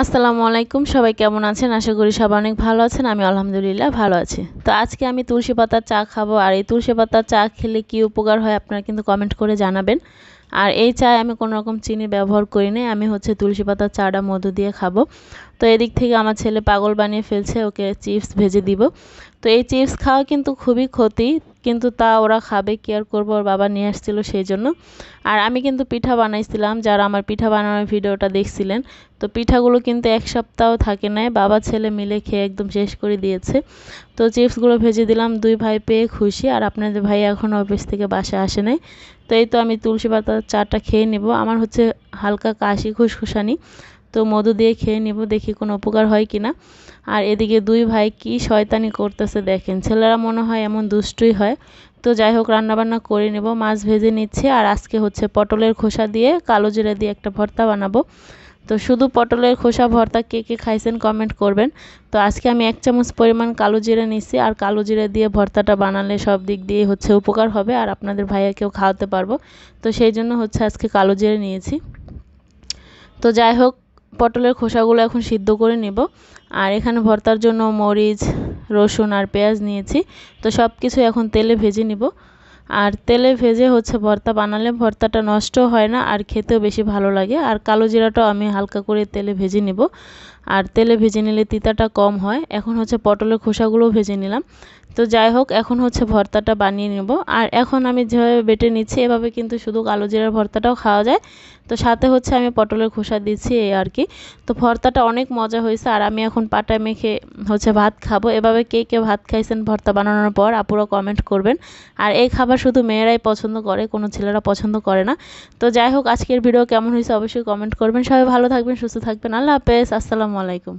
আসসালামু আলাইকুম, সবাই কেমন আছেন? আশা করি সবাই অনেক ভালো আছেন আমি আলহামদুলিল্লাহ ভালো আছি। তো আজকে আমি তুলসী পাতার চা খাব, আর এই তুলসী পাতার চা খেলে কি উপকার হয় আপনারা কিন্তু কমেন্ট করে জানাবেন। আর এই চায় আমি কোনো রকম চিনি ব্যবহার করি না আমি হচ্ছে তুলসী পাতার চাটা মধু দিয়ে খাব। তো এদিক থেকে আমার ছেলে পাগল বানিয়ে ফেলছে, ওকে চিপস ভেজে দিব। তো এই চিপস খাওয়া কিন্তু খুবই ক্ষতি, কিন্তু তা ওরা খাবে কি আর করব, ওর বাবা নিয়ে আসছিল সেই জন্য আর আমি কিন্তু পিঠা বানাইছিলাম, যারা আমার পিঠা বানানোর ভিডিওটা দেখছিলেন। তো পিঠাগুলো কিন্তু এক সপ্তাহ থাকে নাই, বাবা ছেলে মিলে খেয়ে একদম শেষ করে দিয়েছে। তো চিপসগুলো ভেজে দিলাম, দুই ভাই পেয়ে খুশি। আর আপনাদের ভাই এখনও অফিস থেকে বাসা আসে নাই। তো এই তো আমি তুলসী পাতার চাটা খেয়ে নেব। আমার হচ্ছে হালকা কাশি, খুসখুসানি। তো মধু দিয়ে খেয়ে নেব, দেখি কোনো উপকার হয় কি না আর এদিকে দুই ভাই কি শয়তানি করতেছে দেখেন। ছেলেরা মনে হয় এমন দুষ্টুই হয়। তো যাই হোক, রান্নাবান্না করে নেব, মাছ ভেজে নিচ্ছে। আর আজকে হচ্ছে পটলের খোসা দিয়ে কালো জিরা দিয়ে একটা ভর্তা বানাবো। তো শুধু পটলের খোসা ভর্তা কে কে খাইছেন কমেন্ট করবেন। তো আজকে আমি এক চামচ পরিমাণ কালো জিরা নিচ্ছি আর কালো জিরা দিয়ে ভর্তাটা বানালে সব দিক দিয়ে হচ্ছে উপকার হবে, আর আপনাদের ভাইয়াকেও খাওয়াতে পারব। তো সেই জন্য হচ্ছে আজকে কালো জিরা নিয়েছি। তো যাই হোক, পটলের খোসাগুলো এখন সিদ্ধ করে নেব। আর এখানে ভর্তার জন্য মরিচ, রসুন আর পেঁয়াজ নিয়েছি। তো সব কিছু এখন তেলে ভেজে নিব। আর তেলে ভেজে হচ্ছে ভর্তা বানালে ভর্তাটা নষ্ট হয় না আর খেতেও বেশি ভালো লাগে। আর কালো জিরাটাও আমি হালকা করে তেলে ভেজে নেব। আর তেলে ভেজে নিলে তিতাটা কম হয়। এখন হচ্ছে পটলের খোসাগুলোও ভেজে নিলাম। তো যাই হোক, এখন হচ্ছে ভর্তাটা বানিয়ে নেব। আর এখন আমি যেভাবে বেটে নিচ্ছি, এভাবে কিন্তু শুধু কালো জিরার ভর্তাটাও খাওয়া যায়। তো সাথে হচ্ছে আমি পটলের খোসা দিচ্ছি এই আর কি। তো ভর্তাটা অনেক মজা হয়েছে, আর আমি এখন পাটা মেখে হচ্ছে ভাত খাব। এভাবে কে কে ভাত খাইছেন ভর্তা বানানোর পর, আপুরা কমেন্ট করবেন। আর এই খাবার শুধু মেয়েরাই পছন্দ করে, কোনো ছেলেরা পছন্দ করে না। তো যাই হোক, আজকের ভিডিও কেমন হয়েছে অবশ্যই কমেন্ট করবেন। সবাই ভালো থাকবেন, সুস্থ থাকবেন। আল্লাহ হাফেজ আসসালামু আলাইকুম।